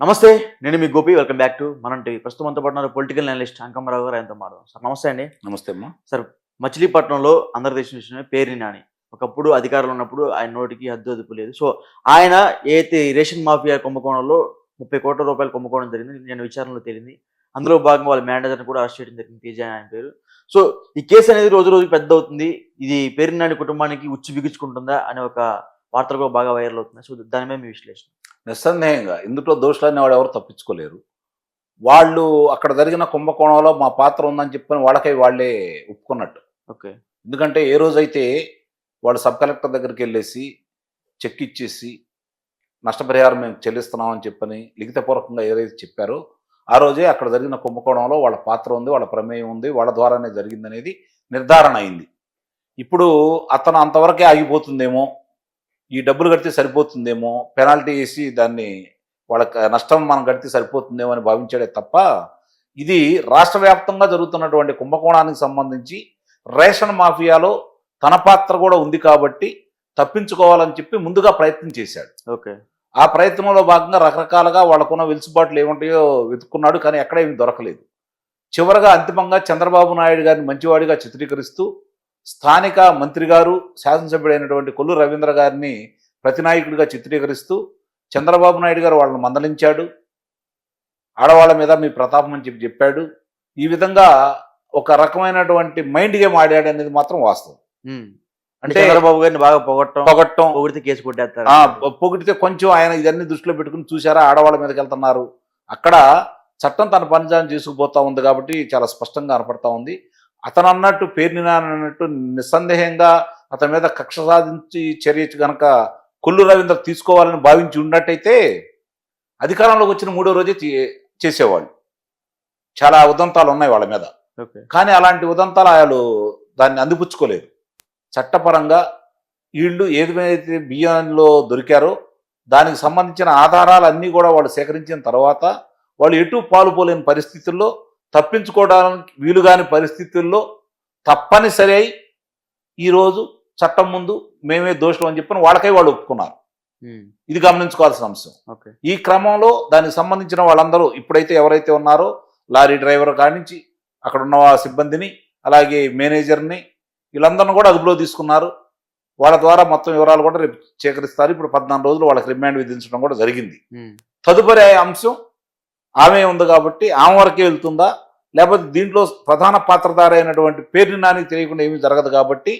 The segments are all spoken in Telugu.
నమస్తే నేను మీ Gopi welcome back to Manam TV. ప్రస్తుతం అంతా పడుతున్నారు పొలిటికల్ అనలిస్ట్ అంకమ్మరావు గారు ఆయనతో మాట్లాడదాం. సార్ నమస్తే అండి. నమస్తే అమ్మా. మచిలీపట్నంలో అందరు తెలిసిన విషయమే పేరు నాని. ఒకప్పుడు అధికారంలో ఉన్నప్పుడు ఆయన నోటికి హద్దు అదుపు లేదు. సో ఆయన ఏదైతే రేషన్ మాఫియా కుంభకోణంలో ముప్పై కోట్ల రూపాయలు కుంభకోణం జరిగింది నేను విచారణలో తేలింది. అందులో భాగంగా వాళ్ళ మేనేజర్ని కూడా అరెస్ట్ చేయడం జరిగింది తేజ ఆయన పేరు. సో ఈ కేసు అనేది రోజు రోజు పెద్ద అవుతుంది ఇది పేరు నాని కుటుంబానికి ఉచ్చు బిగించుకుంటుందా అనే ఒక వార్తలు కూడా బాగా వైరల్ అవుతున్నాయి. సో దాని మీద మీ విశ్లేషణ? నిస్సందేహంగా ఇందులో దోషులనే వాడు ఎవరు తప్పించుకోలేరు. వాళ్ళు అక్కడ జరిగిన కుంభకోణంలో మా పాత్ర ఉందని చెప్పని వాళ్ళకై వాళ్ళే ఒప్పుకున్నట్టు. ఓకే. ఎందుకంటే ఏ రోజైతే వాళ్ళు సబ్ కలెక్టర్ దగ్గరికి వెళ్ళేసి చెక్ ఇచ్చేసి నష్టపరిహారం మేము చెల్లిస్తున్నామని చెప్పని లిఖితపూర్వకంగా ఏదైతే చెప్పారో ఆ రోజే అక్కడ జరిగిన కుంభకోణంలో వాళ్ళ పాత్ర ఉంది వాళ్ళ ప్రమేయం ఉంది వాళ్ళ ద్వారానే జరిగిందనేది నిర్ధారణ అయింది. ఇప్పుడు అతను అంతవరకే ఆగిపోతుందేమో ఈ డబ్బులు కడితే సరిపోతుందేమో పెనాల్టీ వేసి దాన్ని వాళ్ళకి నష్టం మనం కడితే సరిపోతుందేమో అని భావించాడే తప్ప ఇది రాష్ట్ర వ్యాప్తంగా జరుగుతున్నటువంటి కుంభకోణానికి సంబంధించి రేషన్ మాఫియాలో తన పాత్ర కూడా ఉంది కాబట్టి తప్పించుకోవాలని చెప్పి ముందుగా ప్రయత్నం చేశాడు. ఓకే. ఆ ప్రయత్నంలో భాగంగా రకరకాలుగా వాళ్ళకున్న వెలుసుబాట్లు ఏముంటాయో వెతుక్కున్నాడు కానీ ఎక్కడ ఏమి దొరకలేదు. చివరగా అంతిమంగా చంద్రబాబు నాయుడు గారిని మంచివాడిగా చిత్రీకరిస్తూ స్థానిక మంత్రి గారు శాసనసభ్యుడైనటువంటి కొల్లు రవీంద్ర గారిని ప్రతినాయకుడిగా చిత్రీకరిస్తూ చంద్రబాబు నాయుడు గారు వాళ్ళని మందలించాడు. ఆడవాళ్ళ మీద మీ ప్రతాపం అని చెప్పి చెప్పాడు. ఈ విధంగా ఒక రకమైనటువంటి మైండ్ గేమ్ ఆడాడు అనేది మాత్రం వాస్తవం. అంటే చంద్రబాబు గారిని బాగా పొగట్టం పొగట్టం. పొగిడితే కేసు కొట్టేస్తారు. పొగిడితే కొంచెం ఆయన ఇదన్నీ దృష్టిలో పెట్టుకుని చూసారా ఆడవాళ్ళ మీదకి వెళ్తున్నారు. అక్కడ చట్టం తన పనిజాన్ని చేసుకుపోతా ఉంది కాబట్టి చాలా స్పష్టంగా కనపడతా ఉంది. అతను అన్నట్టు పేరుని అన్నట్టు నిస్సందేహంగా అతని మీద కక్ష సాధించి చర్య గనక కొల్లు రవీంద్ర తీసుకోవాలని భావించి ఉన్నట్టయితే అధికారంలోకి వచ్చిన మూడో రోజే చేసేవాళ్ళు. చాలా ఉదంతాలు ఉన్నాయి వాళ్ళ మీద. ఓకే. కానీ అలాంటి ఉదంతాలు వాళ్ళు దాన్ని అందిపుచ్చుకోలేదు. చట్టపరంగా వీళ్ళు ఏదైతే బియ్యంలో దొరికారో దానికి సంబంధించిన ఆధారాలన్నీ కూడా వాళ్ళు సేకరించిన తర్వాత వాళ్ళు ఎటు పాలుపోలేని పరిస్థితుల్లో తప్పించుకోవడానికి వీలుగాని పరిస్థితుల్లో తప్పనిసరి అయి ఈరోజు చట్టం ముందు మేమే దోషం అని చెప్పని వాళ్ళకై వాళ్ళు ఒప్పుకున్నారు. ఇది గమనించుకోవాల్సిన అంశం. ఓకే. ఈ క్రమంలో దానికి సంబంధించిన వాళ్ళందరూ ఇప్పుడైతే ఎవరైతే ఉన్నారో లారీ డ్రైవర్ కానించి అక్కడ ఉన్న సిబ్బందిని అలాగే మేనేజర్ని వీళ్ళందరిని కూడా అదుపులో తీసుకున్నారు. వాళ్ళ ద్వారా మొత్తం వివరాలు కూడా రేపు సేకరిస్తారు ఇప్పుడు పద్నాలుగు రోజులు వాళ్ళకి రిమాండ్ విధించడం కూడా జరిగింది. తదుపరి అంశం ఆమె ఉంది కాబట్టి ఆమె వరకే వెళ్తుందా? లేకపోతే దీంట్లో ప్రధాన పాత్రధారి అయినటువంటి పేరుని నానికి తెలియకుండా ఏమీ జరగదు కాబట్టి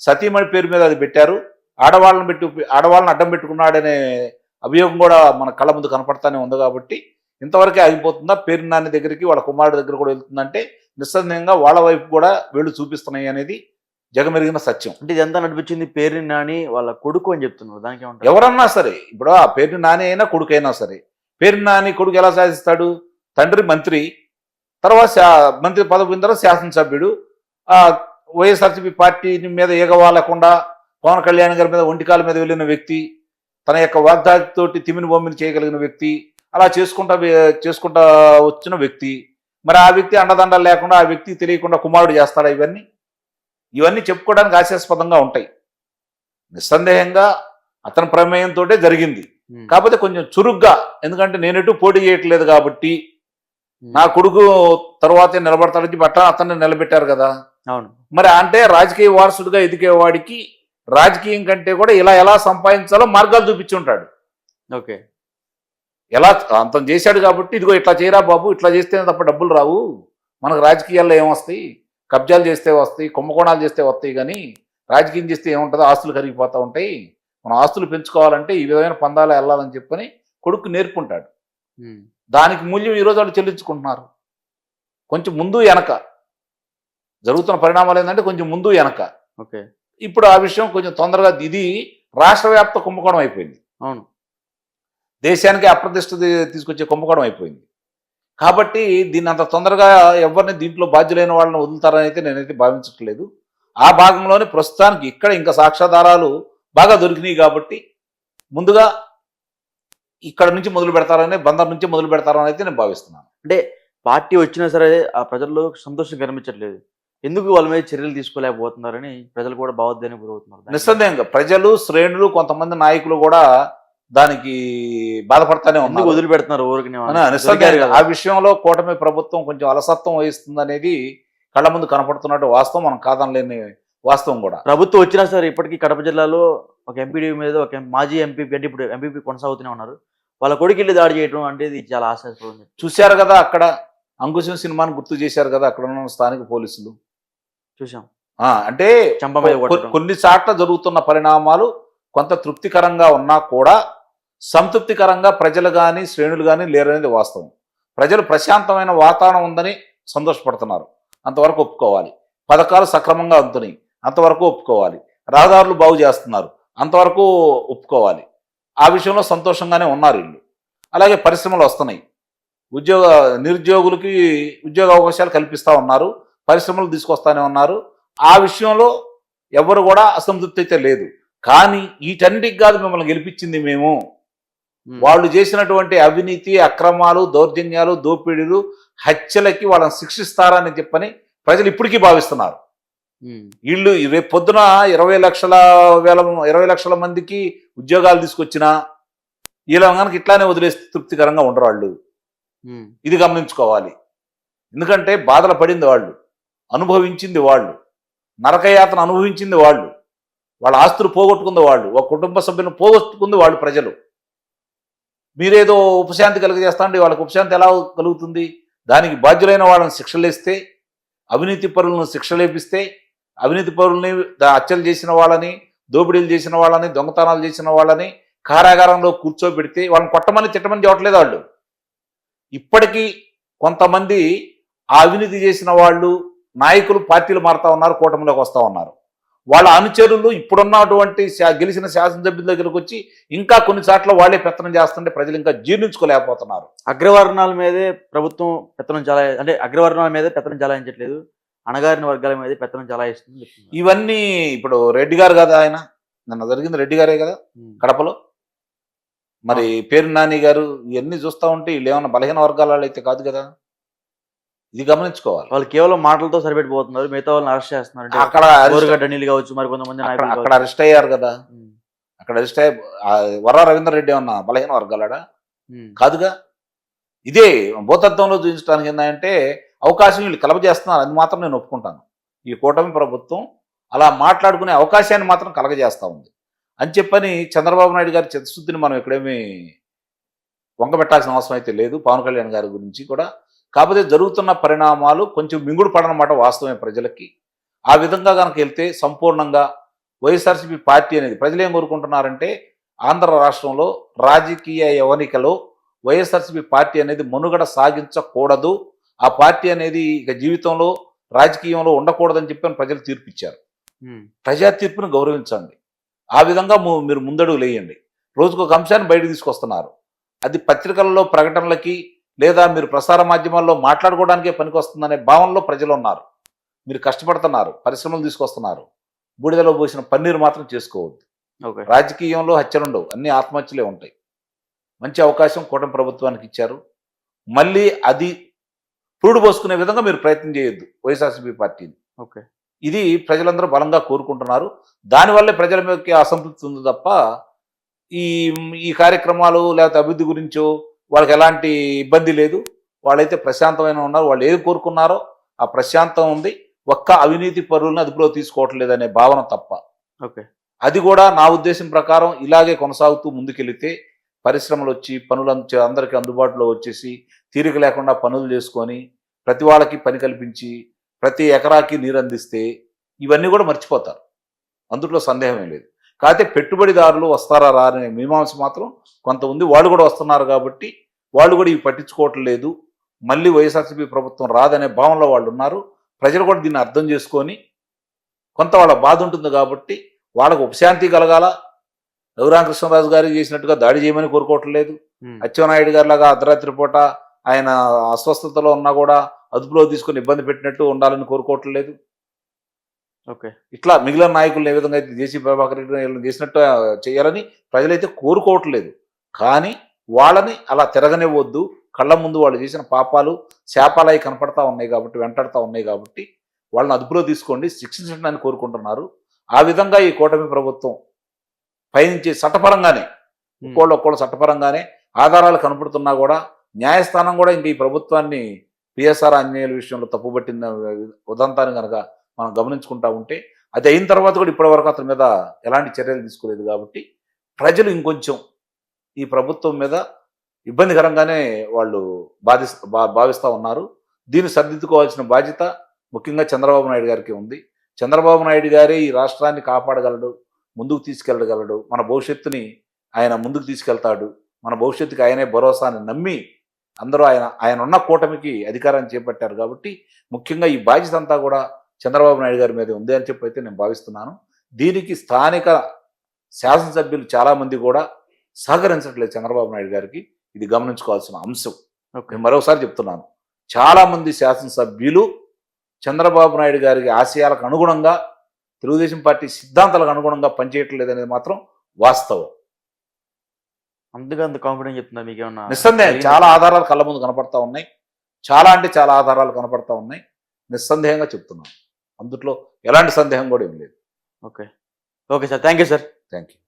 సతీమణి పేరు మీద అది పెట్టారు. ఆడవాళ్ళని పెట్టి ఆడవాళ్ళని అడ్డం పెట్టుకున్నాడనే అభియోగం కూడా మన కళ్ళ ముందు కనపడతానే ఉంది కాబట్టి ఇంతవరకే ఆగిపోతుందా? పేరు నాని దగ్గరికి వాళ్ళ కుమారుడి దగ్గర కూడా వెళ్తుందంటే నిస్సందేహంగా వాళ్ళ వైపు కూడా వేళ్ళు చూపిస్తున్నాయి అనేది జగమెరిగిన సత్యం. అంటే ఇదంతా నడిపించింది? పేరు నాని వాళ్ళ కొడుకు అని చెప్తున్నారు. దానికి ఏమంటారు? ఎవరన్నా సరే ఇప్పుడు ఆ పేరు నాని అయినా కొడుకైనా సరే పేరు నాని కొడుకు ఎలా సాధిస్తాడు తండ్రి మంత్రి తర్వాత శా- మంత్రి పదవి తర్వాత శాసనసభ్యుడు వైఎస్ఆర్సీపీ పార్టీ మీద ఏగవాలకుండా పవన్ కళ్యాణ్ గారి మీద ఒంటికాల మీద వెళ్ళిన వ్యక్తి తన యొక్క వాగ్దాటితోటి తిమిని బొమ్మిని చేయగలిగిన వ్యక్తి అలా చేసుకుంటా చేసుకుంటా వచ్చిన వ్యక్తి. మరి ఆ వ్యక్తి అండదండలు లేకుండా ఆ వ్యక్తి తెలియకుండా కుమారుడు చేస్తాడా ఇవన్నీ? ఇవన్నీ చెప్పుకోవడానికి ఆశాస్పదంగా ఉంటాయి. నిస్సందేహంగా అతని ప్రమేయంతో జరిగింది. కాకపోతే కొంచెం చురుగ్గా. ఎందుకంటే నేను ఎటు పోటీ చేయట్లేదు కాబట్టి. నా కొడుకు తర్వాతే నిలబడతాడని చెప్పి అట్లా అతన్ని నిలబెట్టారు కదా. అవును. మరి అంటే రాజకీయ వారసుడిగా ఎదిగేవాడికి రాజకీయం కంటే కూడా ఇలా ఎలా సంపాదించాలో మార్గాలు చూపించి ఉంటాడు. ఓకే. ఎలా అంతం చేశాడు కాబట్టి ఇదిగో ఇట్లా చేయరా బాబు ఇట్లా చేస్తేనే తప్ప డబ్బులు రావు. మనకు రాజకీయాల్లో ఏమొస్తాయి కబ్జాలు చేస్తే వస్తాయి కుంభకోణాలు చేస్తే వస్తాయి కానీ రాజకీయం చేస్తే ఏముంటుందో ఆస్తులు కరిగిపోతూ ఉంటాయి. మనం ఆస్తులు పెంచుకోవాలంటే ఈ విధమైన పందాలు వెళ్ళాలని చెప్పని కొడుకు నేర్పుంటాడు. దానికి మూల్యం ఈరోజు వాళ్ళు చెల్లించుకుంటున్నారు. కొంచెం ముందు వెనక. జరుగుతున్న పరిణామాలు ఏంటంటే కొంచెం ముందు వెనక. ఓకే. ఇప్పుడు ఆ విషయం కొంచెం తొందరగా ఇది రాష్ట్ర వ్యాప్త కుంభకోణం అయిపోయింది. అవును. దేశానికి అప్రతిష్ట తీసుకొచ్చే కుంభకోణం అయిపోయింది. కాబట్టి దీన్ని అంత తొందరగా ఎవరిని దీంట్లో బాధ్యులైన వాళ్ళని వదులుతారని అయితే నేనైతే భావించట్లేదు. ఆ భాగంలోనే ప్రస్తుతానికి ఇక్కడ ఇంకా సాక్ష్యాధారాలు బాగా దొరికినాయి కాబట్టి ముందుగా ఇక్కడ నుంచి మొదలు పెడతారని బందర్ నుంచి మొదలు పెడతారని అయితే నేను భావిస్తున్నాను. అంటే పార్టీ వచ్చినా సరే ఆ ప్రజల్లో సంతోషం కనిపించట్లేదు. ఎందుకు వాళ్ళ మీద చర్యలు తీసుకోలేకపోతున్నారని ప్రజలు కూడా భావోద్వేగానికి గురవుతున్నారు నిస్సందేహంగా ప్రజలు శ్రేణులు కొంతమంది నాయకులు కూడా దానికి బాధపడతానే ఉన్నారు. వదిలిపెడుతున్నారు ఊరికి ఆ విషయంలో కూటమి ప్రభుత్వం కొంచెం అలసత్వం వహిస్తుంది అనేది కళ్ళ ముందు కనపడుతున్నట్టు వాస్తవం మనం కాదనలేని వాస్తవం కూడా. ప్రభుత్వం వచ్చినా సరే ఇప్పటికీ కడప జిల్లాలో ఒక ఎంపీడీ మీద ఒక మాజీ ఎంపీ అంటే ఇప్పుడు ఎంపీపీ కొనసాగుతూనే ఉన్నారు. వాళ్ళ కొడుకు వెళ్ళి దాడి చేయడం అంటే ఇది చాలా ఆశాస్పదం చూశారు కదా అక్కడ అంకుశం సినిమాని గుర్తు చేశారు కదా అక్కడ ఉన్న స్థానిక పోలీసులు? చూసాం ఆ, అంటే. కొన్ని చాట్ల జరుగుతున్న పరిణామాలు కొంత తృప్తికరంగా ఉన్నా కూడా సంతృప్తికరంగా ప్రజలు కానీ శ్రేణులు కానీ లేరనేది వాస్తవం. ప్రజలు ప్రశాంతమైన వాతావరణం ఉందని సంతోషపడుతున్నారు. అంతవరకు ఒప్పుకోవాలి. పథకాలు సక్రమంగా అందుతున్నాయి. అంతవరకు ఒప్పుకోవాలి. రహదారులు బాగు చేస్తున్నారు. అంతవరకు ఒప్పుకోవాలి. ఆ విషయంలో సంతోషంగానే ఉన్నారు వీళ్ళు. అలాగే పరిశ్రమలు వస్తున్నాయి. ఉద్యోగ నిరుద్యోగులకి ఉద్యోగ అవకాశాలు కల్పిస్తూ ఉన్నారు. పరిశ్రమలు తీసుకొస్తానే ఉన్నారు. ఆ విషయంలో ఎవరు కూడా అసంతృప్తి అయితే లేదు. కానీ వీటన్నిటికి కాదు మిమ్మల్ని గెలిపించింది మేము. వాళ్ళు చేసినటువంటి అవినీతి అక్రమాలు దౌర్జన్యాలు దోపిడీలు హత్యలకి వాళ్ళని శిక్షిస్తారని చెప్పని ప్రజలు ఇప్పటికీ భావిస్తున్నారు. వీళ్ళు రేపు పొద్దున ఇరవై లక్షల వేల ఇరవై లక్షల మందికి ఉద్యోగాలు తీసుకొచ్చినా వీళ్ళ కనుక ఇట్లానే వదిలేస్తే తృప్తికరంగా ఉండరు వాళ్ళు. ఇది గమనించుకోవాలి. ఎందుకంటే బాధలు పడింది వాళ్ళు అనుభవించింది వాళ్ళు నరకయాతన అనుభవించింది వాళ్ళు వాళ్ళ ఆస్తులు పోగొట్టుకుంది వాళ్ళు ఒక కుటుంబ సభ్యులను పోగొట్టుకుంది వాళ్ళు ప్రజలు. మీరేదో ఉపశాంతి కలుగజేస్తాండి వాళ్ళకి ఉపశాంతి ఎలా కలుగుతుంది? దానికి బాధ్యులైన వాళ్ళని శిక్షలేస్తే అవినీతి పరులను శిక్షలేపిస్తే అవినీతి పౌరుల్ని హత్యలు చేసిన వాళ్ళని దోపిడీలు చేసిన వాళ్ళని దొంగతనాలు చేసిన వాళ్ళని కారాగారంలో కూర్చోబెడితే వాళ్ళని కొట్టమని తిట్టమని చెప్పట్లేదు వాళ్ళు. ఇప్పటికీ కొంతమంది ఆ అవినీతి చేసిన వాళ్ళు నాయకులు పార్టీలు మారుతా ఉన్నారు కూటమిలోకి వస్తూ ఉన్నారు. వాళ్ళ అనుచరులు ఇప్పుడున్నటువంటి శా- గెలిచిన శాసనసభ్యుల దగ్గరకు వచ్చి ఇంకా కొన్ని చోట్ల వాళ్ళే పెత్తనం చేస్తుంటే ప్రజలు ఇంకా జీర్ణించుకోలేకపోతున్నారు. అగ్రవర్ణాల మీదే ప్రభుత్వం పెత్తనం చాలా అంటే అగ్రవర్ణాల మీదే పెత్తనం చలాయించట్లేదు అణగారిన వర్గాల మీదే పెత్తనం చలాయిస్తుంది చెప్తున్నారు. ఇవన్నీ ఇప్పుడు రెడ్డి గారు కదా ఆయన నిన్న జరిగింది రెడ్డి గారే కదా. కడపలో మరి పేరు నాని గారు ఇవన్నీ చూస్తూ ఉంటే వీళ్ళు ఏమన్నా బలహీన వర్గాల అయితే కాదు కదా ఇది గమనించుకోవాలి వాళ్ళు కేవలం మాటలతో సరిపెట్టిపోతున్నారు మిగతా వాళ్ళని అరెస్ట్ చేస్తున్నారు అక్కడ arrest- గోరుగడ్డ నీళ్ళు కావచ్చు మరి కొంతమంది అక్కడ. అరెస్ట్ అయ్యారు కదా. అక్కడ అరెస్ట్ అయ్యి వర రవీందర్ రెడ్డి ఏమన్నా బలహీన వర్గాలాడా. కాదుగా ఇదే భూతత్వంలో చూపించడానికి ఏంటంటే అవకాశం వీళ్ళు కలగజేస్తున్నారు. అది మాత్రం నేను ఒప్పుకుంటాను. ఈ కూటమి ప్రభుత్వం అలా మాట్లాడుకునే అవకాశాన్ని మాత్రం కలగజేస్తూ ఉంది. అని చెప్పని చంద్రబాబు నాయుడు గారి చిత్తశుద్ధిని మనం ఎక్కడేమీ వంగబెట్టాల్సిన అవసరం అయితే లేదు. పవన్ కళ్యాణ్ గారి గురించి కూడా. కాకపోతే జరుగుతున్న పరిణామాలు కొంచెం మింగుడు పడనమాట వాస్తవమే ప్రజలకి. ఆ విధంగా కనుక వెళ్తే సంపూర్ణంగా వైఎస్ఆర్సీపీ పార్టీ అనేది ప్రజలు ఏం కోరుకుంటున్నారంటే ఆంధ్ర రాష్ట్రంలో రాజకీయ యవనికలో వైఎస్ఆర్సీపీ పార్టీ అనేది మనుగడ సాగించకూడదు. ఆ పార్టీ అనేది ఇక జీవితంలో రాజకీయంలో ఉండకూడదని చెప్పని ప్రజలు తీర్పిచ్చారు. ప్రజా తీర్పును గౌరవించండి. ఆ విధంగా మీరు ముందడుగు లేయండి రోజుకు ఒక అంశాన్ని బయటకు తీసుకొస్తున్నారు. అది పత్రికలలో ప్రకటనలకి లేదా మీరు ప్రసార మాధ్యమాల్లో మాట్లాడుకోవడానికే పనికొస్తుందనే భావనలో ప్రజలు ఉన్నారు మీరు కష్టపడుతున్నారు పరిశ్రమలు తీసుకొస్తున్నారు. బూడిదలో పోసిన పన్నీరు మాత్రం చేసుకోవద్దు. రాజకీయంలో హత్యలు ఉండవు అన్ని ఆత్మహత్యలే ఉంటాయి. మంచి అవకాశం కూటమి ప్రభుత్వానికి ఇచ్చారు. మళ్ళీ అది పురుడు పోసుకునే విధంగా మీరు ప్రయత్నం చేయొద్దు. వైఎస్ఆర్సీపీ పార్టీని. ఓకే. ఇది ప్రజలందరూ బలంగా కోరుకుంటున్నారు. దానివల్లే ప్రజల మీదకి అసంతృప్తి ఉంది తప్ప ఈ ఈ కార్యక్రమాలు లేకపోతే అభివృద్ధి గురించో వాళ్ళకి ఎలాంటి ఇబ్బంది లేదు. వాళ్ళైతే ప్రశాంతమైన ఉన్నారు. వాళ్ళు ఏది కోరుకున్నారో ఆ ప్రశాంతం ఉంది. ఒక్క అవినీతి పరులను అదుపులో తీసుకోవట్లేదు అనే భావన తప్ప. ఓకే. అది కూడా నా ఉద్దేశం ప్రకారం ఇలాగే కొనసాగుతూ ముందుకెళితే పరిశ్రమలు వచ్చి పనులు అంద- అందరికీ అందుబాటులో వచ్చేసి తీరిక లేకుండా పనులు చేసుకొని ప్రతి వాళ్ళకి పని కల్పించి ప్రతి ఎకరాకి నీరు అందిస్తే ఇవన్నీ కూడా మర్చిపోతారు. అందులో సందేహమే లేదు. కాకపోతే పెట్టుబడిదారులు వస్తారా రా అనే మీమాంస మాత్రం కొంత ఉంది. వాళ్ళు కూడా వస్తున్నారు కాబట్టి వాళ్ళు కూడా ఇవి పట్టించుకోవట్లేదు మళ్ళీ వైఎస్ఆర్సీపీ ప్రభుత్వం రాదనే భావనలో వాళ్ళు ఉన్నారు. ప్రజలు కూడా దీన్ని అర్థం చేసుకొని కొంత వాళ్ళ బాధ ఉంటుంది కాబట్టి వాళ్ళకు ఉపశాంతి కలగాల. రఘురామకృష్ణరాజు గారికి చేసినట్టుగా దాడి చేయమని కోరుకోవట్లేదు. అచ్చెన్నాయుడు గారి లాగా అర్ధరాత్రి పూట ఆయన అస్వస్థతలో ఉన్నా కూడా అదుపులో తీసుకొని ఇబ్బంది పెట్టినట్టు ఉండాలని కోరుకోవట్లేదు. ఓకే. ఇట్లా మిగిలిన నాయకులను ఏ విధంగా అయితే జేసీ ప్రభాకర్ రెడ్డి చేసినట్టు చేయాలని ప్రజలైతే కోరుకోవట్లేదు. కానీ వాళ్ళని అలా తిరగనివ్వద్దు. కళ్ళ ముందు వాళ్ళు చేసిన పాపాలు శాపాలవి కనపడతా ఉన్నాయి కాబట్టి వెంటాడుతూ ఉన్నాయి కాబట్టి వాళ్ళని అదుపులో తీసుకోండి శిక్షించడానికి కోరుకుంటున్నారు. ఆ విధంగా ఈ కూటమి ప్రభుత్వం పయనించే చట్టపరంగానే ఒక్కోళ్ళు ఒక్కోళ్ళు చట్టపరంగానే ఆధారాలు కనపడుతున్నా కూడా న్యాయస్థానం కూడా ఇంక ఈ ప్రభుత్వాన్ని పిఎస్ఆర్ ఆంజనేయుల విషయంలో తప్పుపట్టిన ఉదంతాన్ని కనుక మనం గమనించుకుంటా ఉంటే అది అయిన తర్వాత కూడా ఇప్పటి వరకు అతని మీద ఎలాంటి చర్యలు తీసుకోలేదు కాబట్టి ప్రజలు ఇంకొంచెం ఈ ప్రభుత్వం మీద ఇబ్బందికరంగానే వాళ్ళు బాధి భావిస్తూ ఉన్నారు. దీన్ని సర్దిద్దుకోవాల్సిన బాధ్యత ముఖ్యంగా చంద్రబాబు నాయుడు గారికి ఉంది. చంద్రబాబు నాయుడు గారే ఈ రాష్ట్రాన్ని కాపాడగలడు ముందుకు తీసుకెళ్ళగలడు. మన భవిష్యత్తుని ఆయన ముందుకు తీసుకెళ్తాడు. మన భవిష్యత్తుకి ఆయనే భరోసాని నమ్మి అందరూ ఆయన ఆయన ఉన్న కూటమికి అధికారాన్ని చేపట్టారు కాబట్టి ముఖ్యంగా ఈ బాధ్యత అంతా కూడా చంద్రబాబు నాయుడు గారి మీద ఉంది అని చెప్పి అయితే నేను భావిస్తున్నాను. దీనికి స్థానిక శాసనసభ్యులు చాలామంది కూడా సహకరించట్లేదు చంద్రబాబు నాయుడు గారికి. ఇది గమనించుకోవాల్సిన అంశం. నేను మరోసారి చెప్తున్నాను. చాలామంది శాసనసభ్యులు చంద్రబాబు నాయుడు గారికి ఆశయాలకు అనుగుణంగా తెలుగుదేశం పార్టీ సిద్ధాంతాలకు అనుగుణంగా పనిచేయట్లేదు అనేది మాత్రం వాస్తవం. అందుకే అంత కాన్ఫిడెంట్ చెప్తున్నా మీకు ఏమన్నా నిస్సందేహం? చాలా ఆధారాలు కళ్ళ ముందు కనపడతా ఉన్నాయి. చాలా అంటే చాలా ఆధారాలు కనపడతా ఉన్నాయి. నిస్సందేహంగా చెప్తున్నాను. అందుట్లో ఎలాంటి సందేహం కూడా ఏం లేదు. Okay. Okay sir. Thank you sir. Thank you